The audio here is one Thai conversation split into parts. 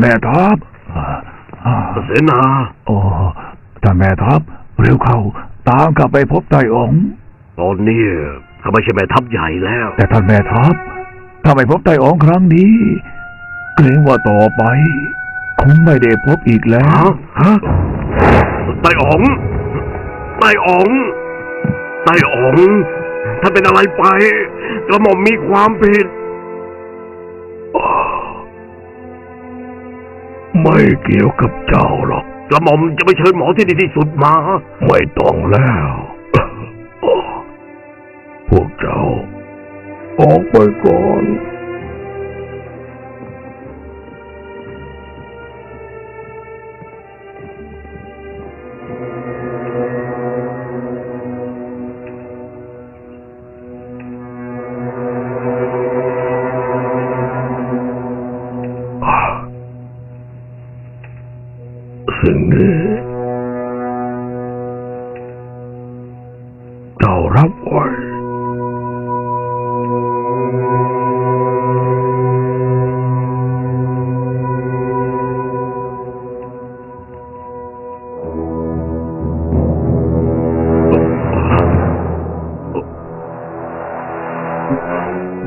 ท่านแม่ทัพอ่าอ่าเสนาโอ้ท่านแม่ทัพเร็วเข้า ตามข้าไปพบไต่อ๋องตอนนี้ข้าไม่ใช่แม่ทัพใหญ่แล้ว แต่ท่านแม่ทัพถ้าไม่พบไต่อ๋องครั้งนี้ เกรงว่าต่อไป คงไม่ได้พบอีกแล้ฮะวฮะไต่อ๋องไต่อ๋องไต่อ๋องถ้าเป็นอะไรไปกระหม่อมมีความผิด ไม่เกี่ยวกับเจ้าหรอกกระหม่อมจะไปเชิญหมอที่ดีที่สุดมา ไม่ต้องแล้ว พวกเจ้า ออกไปก่อน สิ่งนี้เจ้ารับไว้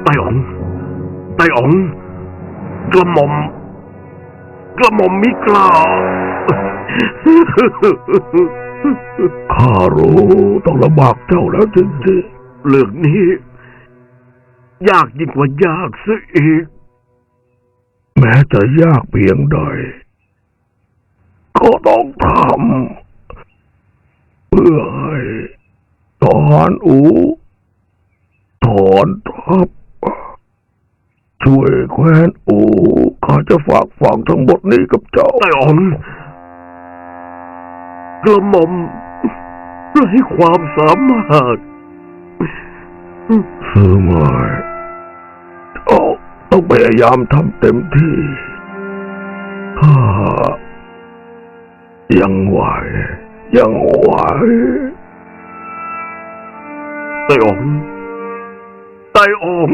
ไต่อ๋องไต่อ๋องกระหม่อมกระหม่อมมิกล้า ข้ารู้ต้องลำบากเจ้าแล้วจริงๆเรื่องนี้ ยากยิ่งกว่ายากซะอีก แม้จะยากเพียงใด ก็ต้องทำเพื่อให้ถอนอูถอนทับช่วยแคว้นอูข้าจะฝากฝังทั้งหมดนี้กับเจ้าไตอ๋อง กระหม่อมไร้ความสามารถซื้อมาเจ้าต้องพยายามทำเต็มที่ข้ายังไหว ยังไหวไต่อ๋องไต่อ๋อง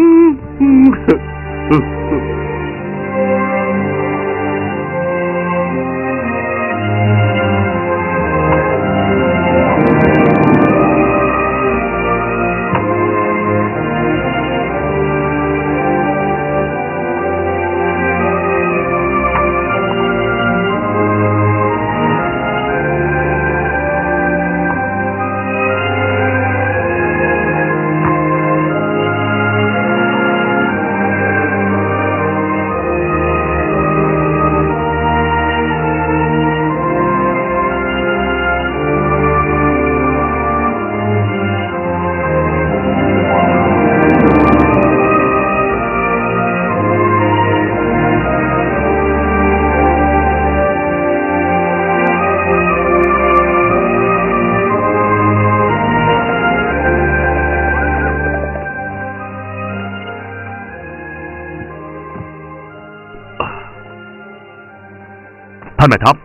ท่านแม่ทัพ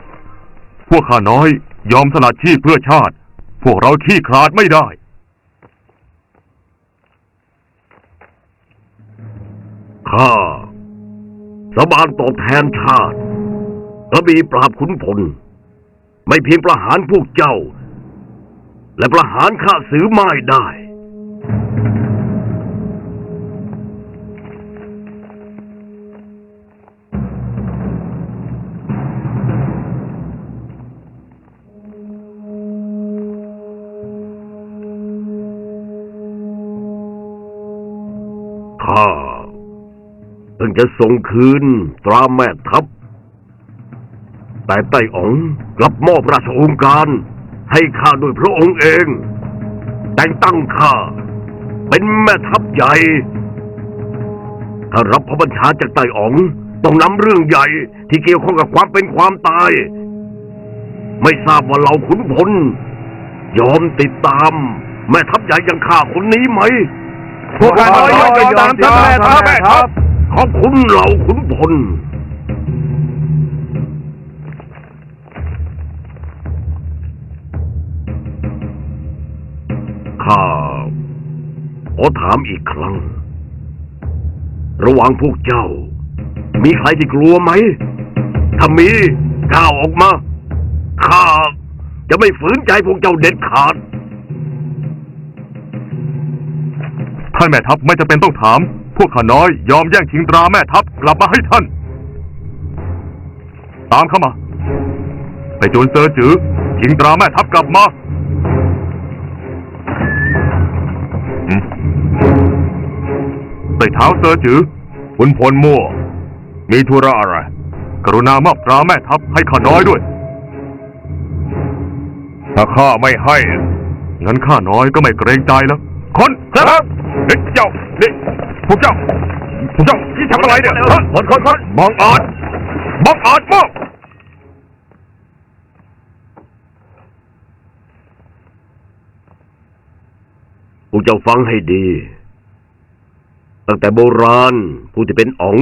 พวกข้าน้อยยอมสละชีพเพื่อชาติ พวกเราขี้ขลาดไม่ได้ ข้าสาบานตอบแทนชาติกระบีปราบขุนพล ไม่เพียงประหารพวกเจ้า และประหารข้าสือไม่ได้ เพิ่งจะส่งคืนตราแม่ทัพ แต่ไต้อ๋องกลับมอบราชองค์การ ให้ข้าโดยพระองค์เอง แต่งตั้งข้า เป็นแม่ทัพใหญ่ ถ้ารับพระบัญชาจากไต้อ๋องต้องนำเรื่องใหญ่ที่เกี่ยวข้องกับความเป็นความตาย ไม่ทราบว่าเราขุนพลยอมติดตาม แม่ทัพใหญ่อย่างข้าคนนี้ไหมพวกข้าน้อยยอมติดตามท่านแม่ทัพแม่ทัพ ขอบคุณเหล่าขุนพลข้าขอถามอีกครั้ง ระหว่างพวกเจ้า มีใครที่กลัวไหม ถ้ามีก้าวออกมา ข้าจะไม่ฝืนใจพวกเจ้าเด็ดขาด ท่านแม่ทัพไม่จำเป็นต้องถาม พวกข้าน้อยยอมแย่งชิงตราแม่ทัพกลับมาให้ท่าน ตามเข้ามา ไปจนเซอร์จือชิงตราแม่ทัพกลับมาหืมไปเท้าเซอร์จือคุณพลมั่ว มีธุระอะไร กรุณามอบตราแม่ทัพให้ข้าน้อยด้วย ถ้าข้าไม่ให้ งั้นข้าน้อยก็ไม่เกรงใจแล้ว คนครับเฮ้ยเจ้านี่ พวกเจ้า พวกเจ้าที่ทำอะไรเนี่ยฮะคนคนคนมองอาจมองอาจมากพวกเจ้าฟังให้ดี ตั้งแต่โบราณ ผู้ที่เป็นอ๋อง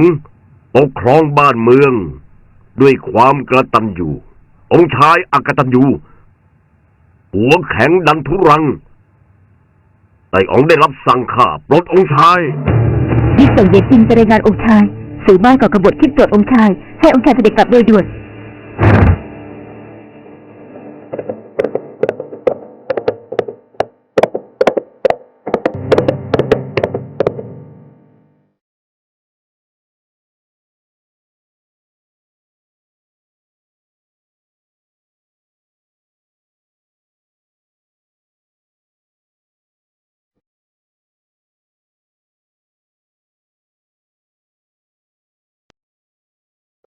ปกครองบ้านเมือง ด้วยความกระตันอยู่ องค์ชายอกตันยูหัวแข็งดันทุรังแต่อ๋องได้รับสั่งข้าปลดองค์ชาย ยิ่งส่งเยจินไปรายงานองค์ชาย สื่อบ้านก่อกบฏคิดตรวจองค์ชาย ให้องค์ชายเสด็จกลับโดยด่วน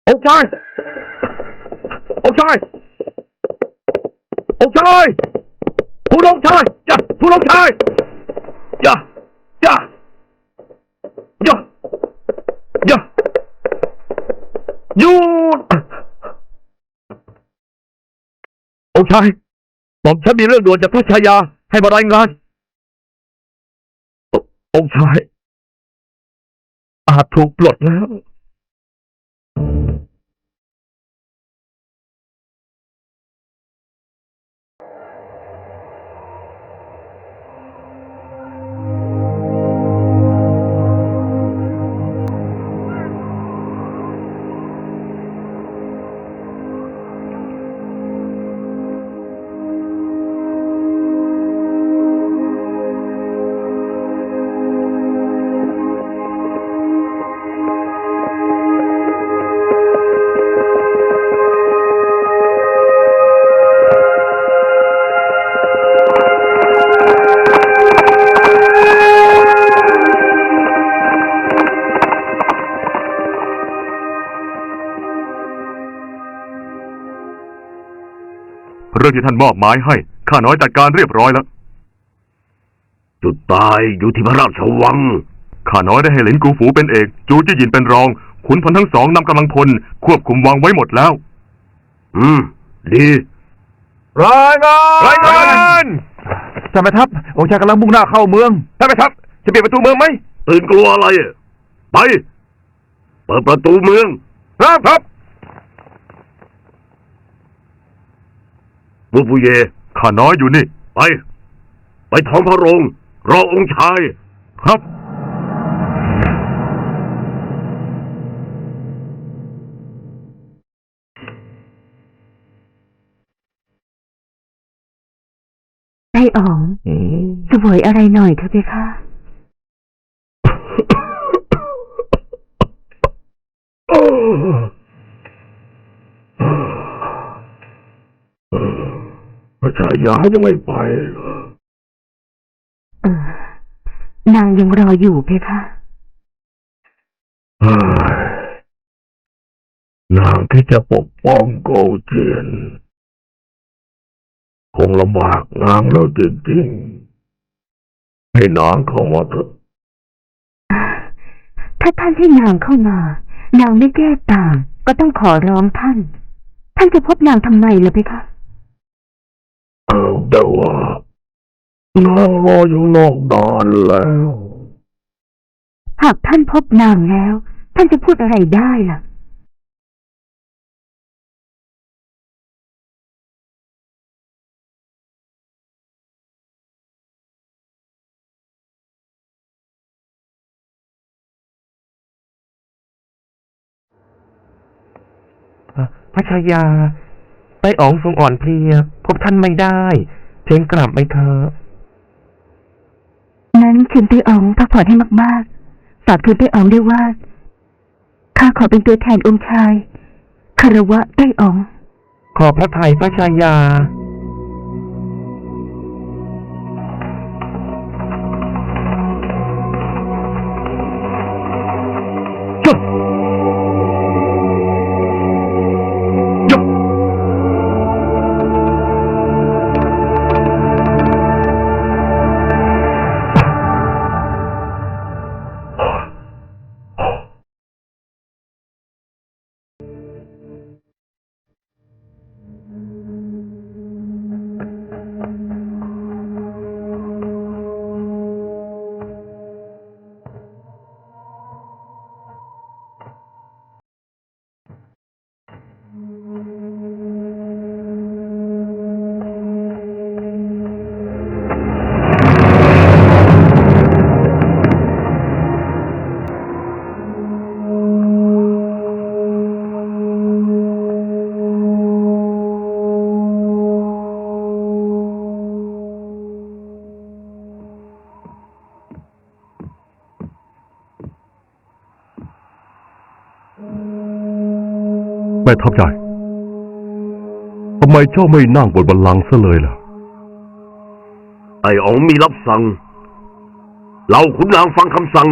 องค์ชาย องค์ชาย องค์ชายผู้องค์ชายจ้ะผู้องค์ชายจ้ะจ้ะจ้ะจ้ะหยุดองค์ชายหม่อมฉันมีเรื่องด่วนจากพระชายาให้มารายงานอองค์ชายอาจถูกปลดแล้ว เรื่องที่ท่านมอบหมายให้ข้าน้อยจัดการเรียบร้อยแล้ว จุดตายอยู่ที่พระราชวัง ข้าน้อยได้ให้หลินกูฝูเป็นเอก จูจี้หยินเป็นรอง ขุนพลทั้งสองนำกำลังพล ควบคุมวังไว้หมดแล้ว อืม ดีรายงานรายงานท่านแม่ทัพองค์ชายกำลังมุ่งหน้าเข้าเมืองท่านแม่ทัพจะปิดประตูเมืองไหมตื่นกลัวอะไรอะไป เปิดประตูเมือง ครับครับ บุฟูเยข้าน้อยอยู่นี่ ไป ไปท้องพระโรงรอองค์ชาย ครับไอ้อ๋องเสวยอะไรหน่อยเถอะเพคะ พระชายายังไม่ไปเหรอเออนางยังรออยู่เพคะเฮ้ยนางที่จะปกป้องโกเจียน คงลำบากนางแล้วจริงๆให้นางเข้ามาเถอะถ้าท่านให้นางเข้ามา นางไม่แก้ต่าง ก็ต้องขอร้องท่าน ท่านจะพบนางทำไมล่ะเพคะเอา แต่ว่านางรออยู่นอกนานแล้ว หากท่านพบนางแล้ว ท่านจะพูดอะไรได้ล่ะพระชายาไต้อ๋องทรงอ่อนเพลียพ บท่านไม่ได้เชิญกลับไปเถอะนั้นเชิญไต้อ๋องพักผ่อนให้มากๆ ฝากทูลไต้อ๋องด้วยว่า ข้าขอเป็นตัวแทนองค์ชายคารวะไต้อ๋อง ขอพระไทยพระชายา ม่ทัพใหญ่ทำไมเจ้าไม่นั่งบนบัลลังก์ซะเลยล่ะไต่อ๋องมีรับสั่ง เราขุนนางฟังคำสั่ง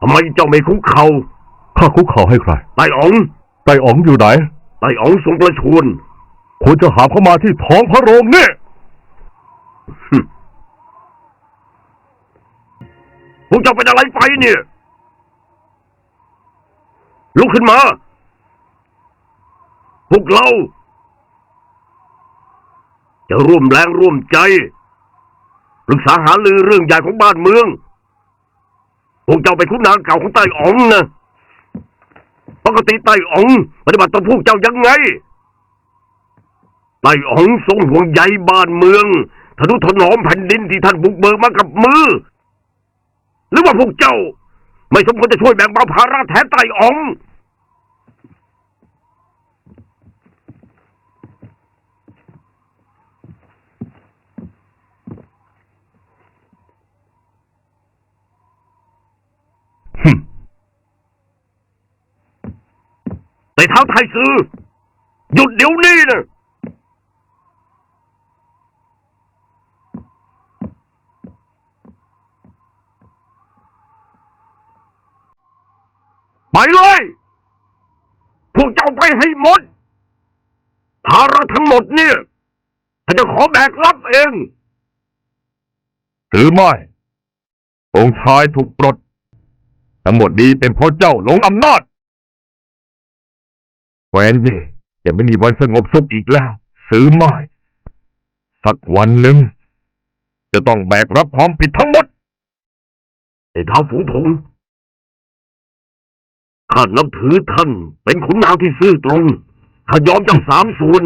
ทำไมเจ้าไม่คุกเขา่าข้าคุกเข่าให้ใครไต่อ๋องไต่อ๋องอยู่ไหนไต่อ๋องทรงประชวรควรจะหามเข้ามาที่ท้องพระโรงนี่ พวกเจ้าเป็นอะไรไปเนี่ย ลุกขึ้นมา พวกเรา จะร่วมแรงร่วมใจปรึกษาหารือเรื่องใหญ่ของบ้านเมือง พวกเจ้าเป็นขุนนางเก่าของไต้อ๋องนะปกติไต้อ๋องปฏิบัติต่อพวกเจ้ายังไงไต้อ๋องทรงห่วงใยบ้านเมืองทนุถนอมแผ่นดินที่ท่านบุกเบิกมากับมือ หรือว่าพวกเจ้า ไม่สมควรจะช่วยแบ่งเบาภาระแทนไตอ๋องแต่เท้าไทยซื้อหยุดเดี๋ยวนี้นะ ไปเลย พวกเจ้าไปให้หมด ภาระทั้งหมดเนี่ยถ้าจะขอแบกรับเอง หรือไม่ องค์ชายถูกปลด ทั้งหมดนี้เป็นเพราะเจ้าหลงอำนาจแหวนนี่จะไม่มีวันสงบสุขอีกแล้ว ซื้อไม่สักวันหนึ่ง จะต้องแบกรับความผิดทั้งหมดไอ้เท้าฝูงผง ข้านับถือท่านเป็นขุนนางที่ซื่อตรง ข้ายอมเจ้าสามส่วน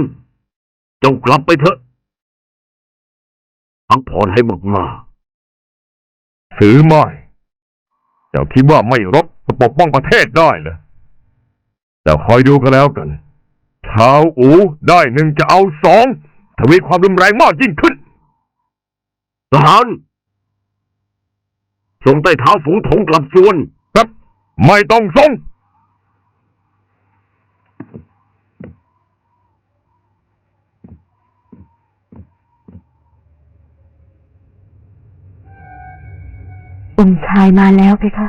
เจ้ากลับไปเถอะพักผ่อนให้มากซื้อไม่ เจ้าคิดว่าไม่รบจะปกป้องประเทศได้เหรอแต่คอยดูกันแล้วกันชาวอูได้หนึ่งจะเอาสองทวีความรุนแรงมากยิ่งขึ้นๆทหารส่งใต้เท้าฝูงถงกลับจวน ครับ ไม่ต้องส่ง องค์ชายมาแล้วเพคะ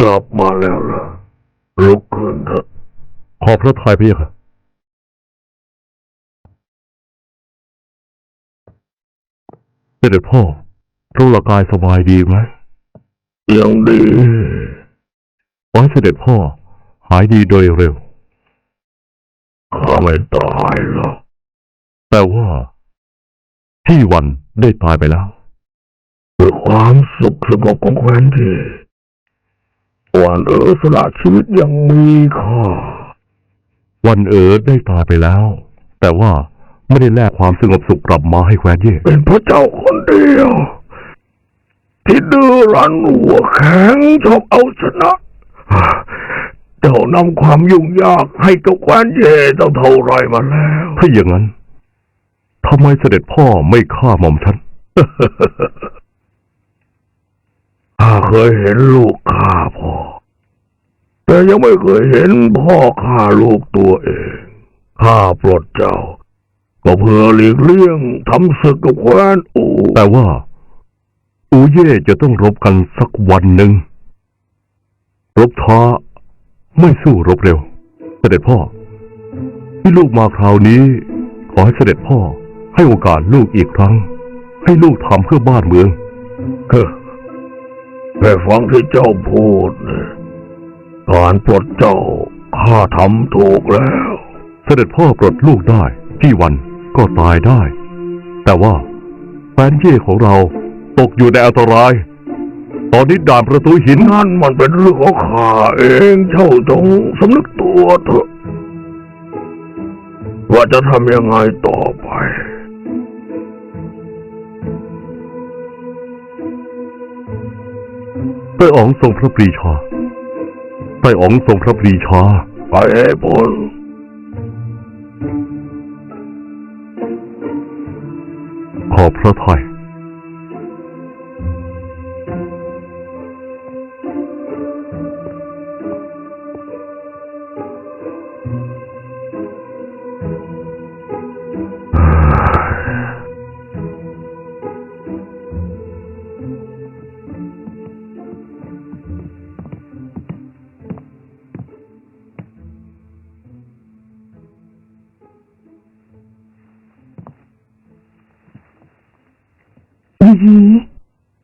กลับมาแล้วล่ะ ลุกขึ้นเถอะขอพระทัยพี่ค่ะเสด็จพ่อพระวรากายสบายดีไหมยังดีขอให้เสด็จพ่อ หายดีโดยเร็วข้าไม่ตายหรอกแต่ว่า พี่วันได้ตายไปแล้วด้วยความสุขสงบของแคว้นที่ วันเออสละชีวิตอยังมีค่าวันเอ๋อได้ตายไปแล้ว แต่ว่าไม่ได้แลกความสงบสุขกลับมาให้แคว้นเย่เป็นพระเจ้าคนเดียว ที่ดื้อรั้นหัวแข็งชอบเอาชนะเจ้านำความยุ่งยากให้กับแคว้นเย่ตั้งเท่าไรมาแล้ว ถ้าอย่างนั้นทำไมเสด็จพ่อไม่ฆ่าหม่อมฉัน ข้าเคยเห็นลูกฆ่าพ่อ แต่ยังไม่เคยเห็นพ่อฆ่าลูกตัวเอง ข้าปลดเจ้า ก็เพื่อหลีกเลี่ยงทำศึกกับแคว้นอู แต่ว่า อูเย่จะต้องรบกันสักวันหนึ่ง รบท้าไม่สู้รบเร็ว เสด็จพ่อ ที่ลูกมาคราวนี้ ขอให้เสด็จพ่อให้โอกาสลูกอีกครั้ง ให้ลูกทำเพื่อบ้านเมืองเฮ้อ แค่ฟังที่เจ้าพูดเนี่ยการปลดเจ้าข้าทำถูกแล้ว เสด็จพ่อปลดลูกได้ พี่วันก็ตายได้ แต่ว่าแฟนเย่ของเราตกอยู่ในอันตราย ตอนนี้ด่านประตูหินนั่นมันเป็นเรื่องของข้าเองเจ้าจงสำนึกตัวเถอะ ว่าจะทำยังไงต่อไป ไต้อ๋องทรงพระปรีชาไต้อ๋องทรงพระปรีชาไปให้พ้นขอบพระทัย ยียี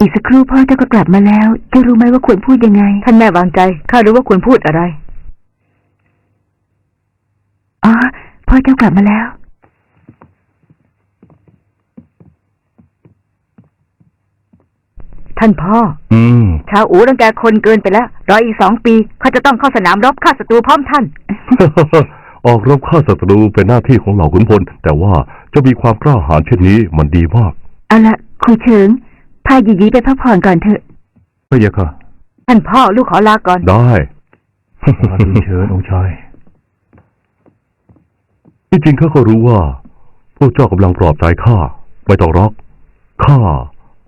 อีกสักครู่พ่อเจ้าก็กลับมาแล้วจะรู้ไหมว่าควรพูดยังไง ท่านแม่วางใจ ข้ารู้ว่าควรพูดอะไร อ๋อ พ่อเจ้ากลับมาแล้ว ท่านพ่อ อืม ชาวอูรังแกคนเกินไปแล้ว รออีกสองปีเขาจะต้องเข้าสนามรบฆ่าศัตรูพร้อมท่าน ออกรบฆ่าศัตรูเป็นหน้าที่ของเหล่าขุนพล แต่ว่าจะมีความกล้าหาญเช่นนี้มันดีมาก เอาละ ครูเฉิง พายียีไปพักผ่อนก่อนเถอะพระยะค่ะ ท่านพ่อลูกขอลาก่อน ได้เชิญองค์ชาย ที่จริงข้าก็รู้ว่า พวกเจ้ากำลังปลอบใจข้าไม่ต้องรักข้า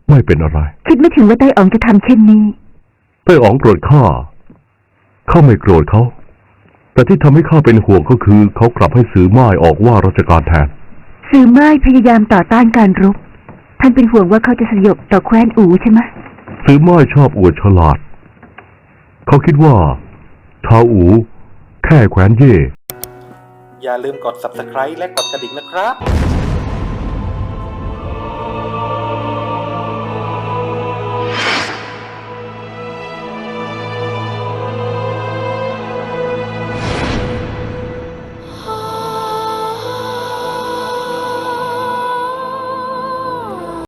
ไม่เป็นอะไรคิดไม่ถึงว่าไต้อ๋องจะทำเช่นนี้ ไต้อ๋องโกรธข้าข้าไม่โกรธเขา แต่ที่ทำให้ข้าเป็นห่วงก็คือ เขากลับให้สือม่ายออกว่าราชการแทน สื่อม่ายพยายามต่อต้านการรบ ท่านเป็นห่วงว่าเขาจะสยบต่อแคว้นอูใช่ไหมสือม่ายชอบอวดฉลาด เขาคิดว่าชาวอูแค่แคว้นเย่ อย่าลืมกด subscribe และกดกระดิ่งนะครับ